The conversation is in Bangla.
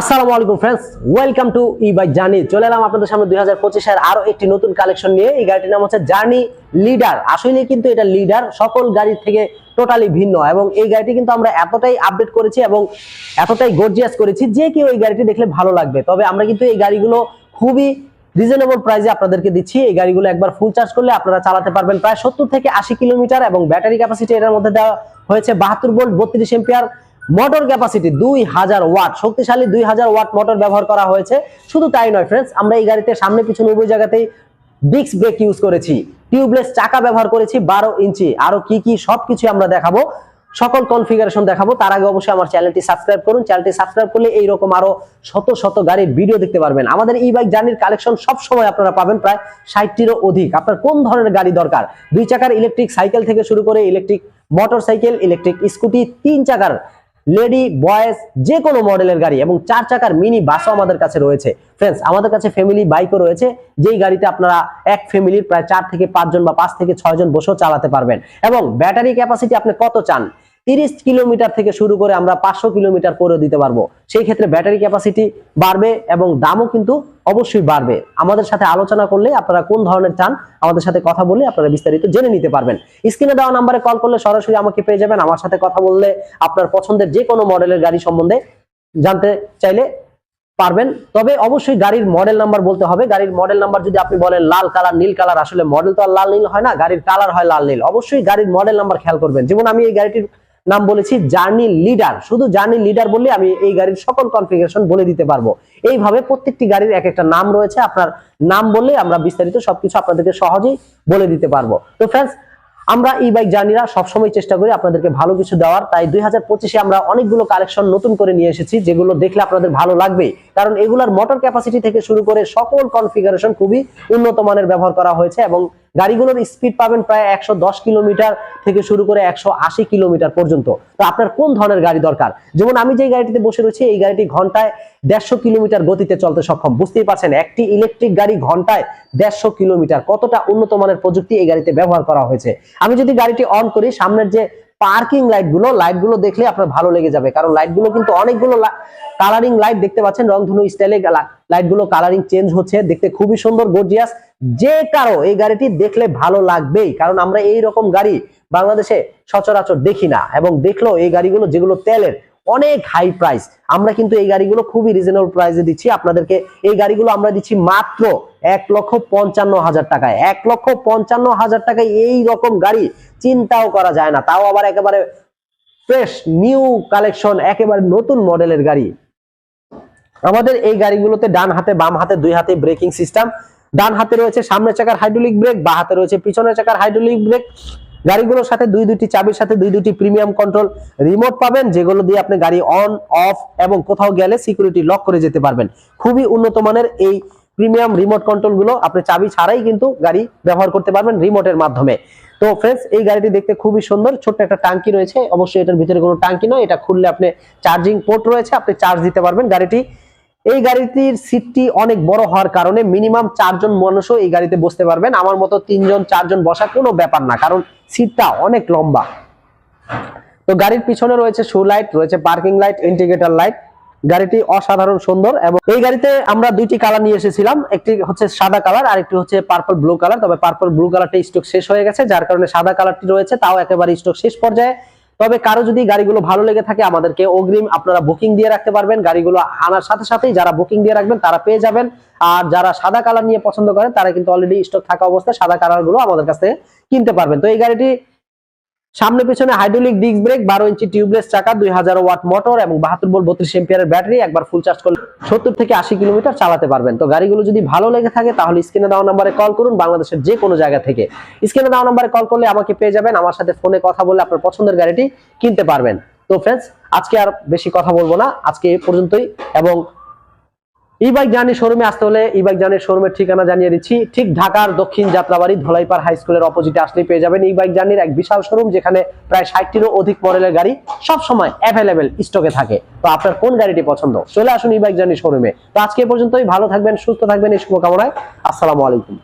আসসালামু আলাইকুম friends welcome to e bike journey চলে এলাম আপনাদের সামনে দুই হাজার পঁচিশের আরও একটি নতুন কালেকশন নিয়ে। এই গাড়িটির নাম হচ্ছে জার্নি লিডার আসলে কিন্তু এটা লিডার সকল গাড়ির থেকে টোটালি ভিন্ন এবং এই গাড়িটি কিন্তু আমরা এতটাই আপডেট করেছি এবং এতটাই গর্জিয়াস করেছি যে কেউ এই গাড়িটি দেখলে ভালো লাগবে। তবে আমরা কিন্তু এই গাড়িগুলো খুবই রিজনেবল প্রাইসে আপনাদেরকে দিচ্ছি। এই গাড়িগুলো একবার ফুল চার্জ করলে আপনারা চালাতে পারবেন প্রায় সত্তর থেকে আশি কিলোমিটার এবং ব্যাটারি ক্যাপাসিটি এটার মধ্যে দেওয়া হয়েছে বাহাত্তর ভোল্ট বত্রিশ এম্পিয়ার মোটর ক্যাপাসিটি দুই হাজার ওয়াট। শক্তিশালী দুই হাজার ওয়াট মোটর ব্যবহার করা হয়েছে। শুধু তাই নয় ফ্রেন্ডস আমরা এই গাড়িতে সামনে পিছনে উভয় জায়গাতেই ডিস্ক ব্রেক ইউজ করেছি। টিউবলেস চাকা ব্যবহার করেছি বারো ইঞ্চি। আরও কি কি সবকিছু আমরা দেখাবো। সকল কনফিগারেশন দেখাবো। তার আগে অবশ্যই আমার চ্যানেলটি সাবস্ক্রাইব করুন। চ্যানেলটি সাবস্ক্রাইব করলে এইরকম আরও শত শত গাড়ির ভিডিও দেখতে পারবেন। আমাদের ই বাইক জার্নির কালেকশন সব সময় আপনারা পাবেন প্রায় ষাটটিরও অধিক। আপনার কোন ধরনের গাড়ি দরকার? দুই চাকার ইলেকট্রিক সাইকেল থেকে শুরু করে electric motor cycle electric scooty তিন চাকার লেডি, বয়েজ যে কোনো মডেলের গাড়ি এবং চার চাকার মিনি বাসও আমাদের কাছে রয়েছে। ফ্রেন্ডস আমাদের কাছে ফ্যামিলি বাইকও রয়েছে, যেই গাড়িতে আপনারা এক ফ্যামিলির প্রায় চার থেকে পাঁচজন বা পাঁচ থেকে ছয়জন বসেও চালাতে পারবেন। এবং ব্যাটারি ক্যাপাসিটি আপনি কত চান? তিরিশ কিলোমিটার থেকে শুরু করে আমরা পাঁচশো কিলোমিটার করে দিতে পারব। সেই ক্ষেত্রে ব্যাটারি ক্যাপাসিটি বাড়বে এবং দামও কিন্তু অবশ্যই বাড়বে। আমাদের সাথে আলোচনা করলে আপনারা কোন ধরনের চান, আমাদের সাথে কথা বলে আপনারা বিস্তারিত জেনে নিতে পারবেন। স্ক্রিনে দেওয়া নাম্বারে কল করলে সরাসরি আমাকে পেয়ে যাবেন। আমার সাথে কথা বললে আপনার পছন্দের যে কোনো মডেলের গাড়ি সম্বন্ধে জানতে চাইলে পারবেন। তবে অবশ্যই গাড়ির মডেল নাম্বার বলতে হবে। গাড়ির মডেল নাম্বার যদি আপনি বলেন লাল কালার, নীল কালার, আসলে মডেল তো আর লাল নীল হয় না, গাড়ির কালার হয় লাল নীল। অবশ্যই গাড়ির মডেল নাম্বার খেয়াল করবেন। যেমন আমি এই গাড়িটির নাম বলেছি জার্নি লিডার। শুধু জার্নি লিডার বললে আমি এই গাড়ির সকল কনফিগারেশন বলে দিতে পারব। এইভাবে প্রত্যেকটি গাড়ির এক একটা নাম রয়েছে, আপনার নাম বললে আমরা বিস্তারিত সবকিছু আপনাদেরকে সহজেই বলে দিতে পারব। তো ফ্রেন্ডস আমরা ই বাইক জার্নিরা সবসময় চেষ্টা করি আপনাদেরকে ভালো কিছু দেওয়ার। তাই দুই হাজার আমরা অনেকগুলো কালেকশন নতুন করে নিয়ে এসেছি, যেগুলো দেখলে আপনাদের ভালো লাগবে কারণ এগুলার মোটর ক্যাপাসিটি থেকে শুরু করে সকল কনফিগারেশন খুবই উন্নত মানের ব্যবহার করা হয়েছে এবং গাড়িগুলোর স্পিড পাবেন প্রায় একশো দশ কিলোমিটার থেকে শুরু করে একশো আশি কিলোমিটার পর্যন্ত। তো আপনার কোন ধরনের গাড়ি দরকার? যেমন আমি যে গাড়িটিতে বসে রয়েছি, এই গাড়িটি ঘন্টায় দেড়শো কিলোমিটার গতিতে চলতে সক্ষম। বুঝতেই পারছেন, একটি ইলেকট্রিক গাড়ি ঘন্টায় দেড়শো কিলোমিটার। কতটা উন্নত মানের প্রযুক্তি এই গাড়িতে ব্যবহার করা হয়েছে? আমি যদি গাড়িটি অন করি, সামনের যে পার্কিং লাইটগুলো লাইটগুলো দেখলে আপনার ভালো লেগে যাবে। কারণ লাইটগুলো কিন্তু অনেকগুলো কালারিং লাইট দেখতে পাচ্ছেন, রংধনু স্টাইলে লাইটগুলো কালারিং চেঞ্জ হচ্ছে। দেখতে খুবই সুন্দর গর্জিয়াস যে কারও এই গাড়িটি দেখলে ভালো লাগবেই, কারণ আমরা এই রকম গাড়ি বাংলাদেশে সচরাচর দেখি না এবং দেখল এই গাড়িগুলো যেগুলো তেলের অনেক হাই প্রাইস আমরা কিন্তু এই গাড়িগুলো খুবই রিজনেবল প্রাইসে দিচ্ছি। আপনাদেরকে এই গাড়িগুলো আমরা দিচ্ছি মাত্র এক লক্ষ পঞ্চান্ন হাজার টাকায়। এক লক্ষ পঞ্চান্ন হাজার টাকায় এই রকম গাড়ি চিন্তাও করা যায় না। তাও আবার একেবারে ফ্রেশ নিউ কালেকশন একেবারে নতুন মডেলের গাড়ি। আমাদের এই গাড়িগুলোতে ডান হাতে, বাম হাতে, দুই হাতে ব্রেকিং সিস্টেম ডান হাতে রয়েছে সামনের চাকার হাইড্রোলিক ব্রেক বা হাতে রয়েছে পিছনের চাকার হাইড্রোলিক ব্রেক গাড়িগুলোর সাথে দুই দুটি চাবির সাথে দুই দুটি প্রিমিয়াম কন্ট্রোল রিমোট পাবেন, যেগুলো দিয়ে আপনি গাড়ি অন অফ এবং কোথাও গেলে সিকিউরিটি লক করে যেতে পারবেন। খুবই উন্নত মানের এই প্রিমিয়াম রিমোট কন্ট্রোলগুলো আপনি চাবি ছাড়াই কিন্তু গাড়ি ব্যবহার করতে পারবেন রিমোটের মাধ্যমে। তো ফ্রেন্ডস এই গাড়িটি দেখতে খুবই সুন্দর, ছোট্ট একটা টাঙ্কি রয়েছে। অবশ্যই এটার ভিতরে কোনো টাঙ্কি নয়, এটা খুললে আপনি চার্জিং পোর্ট রয়েছে, আপনি চার্জ দিতে পারবেন গাড়িটি। এই গাড়িটির সিটটি অনেক বড় হওয়ার কারণে মিনিমাম চারজন মানুষও এই গাড়িতে বসতে পারবেন। আমার মতো তিনজন, চারজন বসা কোনো ব্যাপার না, কারণ সিটটা অনেক লম্বা। তো গাড়ির পিছনে রয়েছে শু লাইট রয়েছে পার্কিং লাইট ইন্ডিকেটর লাইট গাড়িটি অসাধারণ সুন্দর এবং এই গাড়িতে আমরা দুইটি কালার নিয়ে এসেছিলাম। একটি হচ্ছে সাদা কালার আর একটি হচ্ছে পার্পল ব্লু কালার তবে পার্পল ব্লু কালারটা স্টক শেষ হয়ে গেছে, যার কারণে সাদা কালারটি রয়েছে, তাও একেবারে স্টক শেষ পর্যায়ে। তবে কারও যদি গাড়িগুলো ভালো লেগে থাকে, আমাদেরকে অগ্রিম আপনারা বুকিং দিয়ে রাখতে পারবেন। গাড়িগুলো আনার সাথে সাথেই যারা বুকিং দিয়ে রাখবেন, তারা পেয়ে যাবেন। আর যারা সাদা কালার নিয়ে পছন্দ করেন, তারা কিন্তু অলরেডি স্টক থাকা অবস্থায় সাদা কালারগুলো আমাদের কাছ থেকে কিনতে পারবেন। তো এই গাড়িটি সামনে পিছনে হাইড্রোলিক ডিস্ক ব্রেক বারো ইঞ্চি টিউবলেস চাকা, দুই হাজার ওয়াট মোটর এবং বাহাত্তর বল বত্রিশ এম্পিয়ারের ব্যাটারি একবার ফুল চার্জ করলে সত্তর থেকে আশি কিলোমিটার চালাতে পারবেন। তো গাড়িগুলো যদি ভালো লেগে থাকে তাহলে স্ক্রিনে দেওয়া নাম্বারে কল করুন, বাংলাদেশের যে কোনো জায়গা থেকে। স্ক্রিনে দেওয়া নাম্বারে কল করলে আমাকে পেয়ে যাবেন, আমার সাথে ফোনে কথা বলে আপনার পছন্দের গাড়িটি কিনতে পারবেন। তো ফ্রেন্ডস আজকে আর বেশি কথা বলব না। আজকে এই পর্যন্তই এবং ই বাইক জার্নি শোরুমে আসতে হলে ই বাইক জার্নির শোরুমের ঠিকানা জানিয়ে দিচ্ছি। ঠিক ঢাকার দক্ষিণ যাত্রাবাড়ি ধলাইপার হাই স্কুলের অপোজিটে আসলেই পেয়ে যাবেন ই বাইক জার্নির এক বিশাল শোরুম যেখানে প্রায় ষাটটিরও অধিক মডেলের গাড়ি সব সময় অ্যাভেলেবেল স্টকে থাকে। তো আপনার কোন গাড়িটি পছন্দ? চলে আসুন ই বাইক জার্নি শোরুমে তো আজকে পর্যন্তই। ভালো থাকবেন, সুস্থ থাকবেন, এই শুভকামনায়। আসসালামু আলাইকুম।